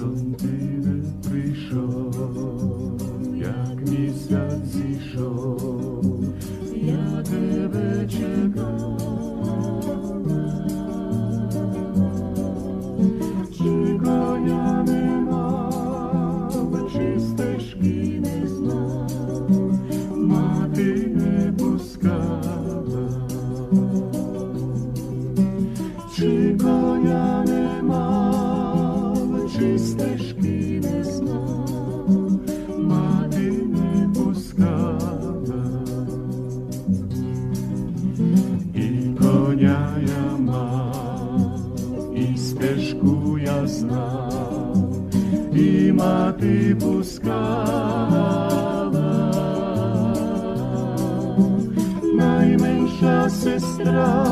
Чом ти не прийшов, як місяць зійшов, я тебе чекав, і стежку я знав, і мати пускала, найменша сестра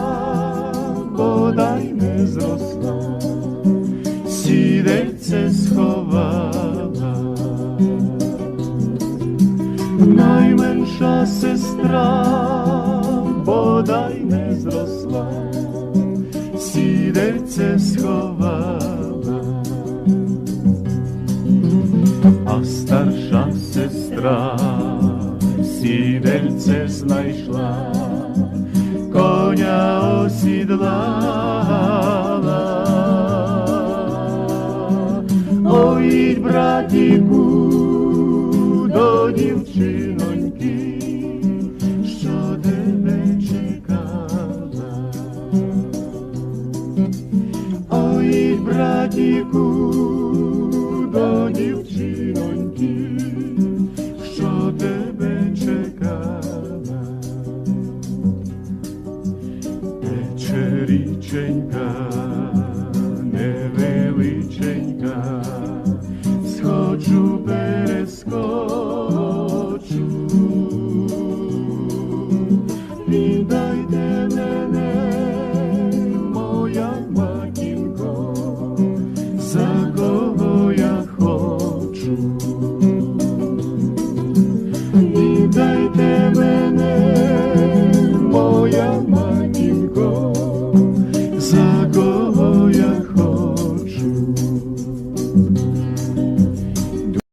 бодай не зросла, сідельце сховала, найменша сестра бодай не зросла, сідельце сховала, а старша сестра сідельце знайшла коня осідлала. Ой, братіку, до дівчиноньки, братіку, до дівчиноньки, що тебе чекала, тече річенька невеличе.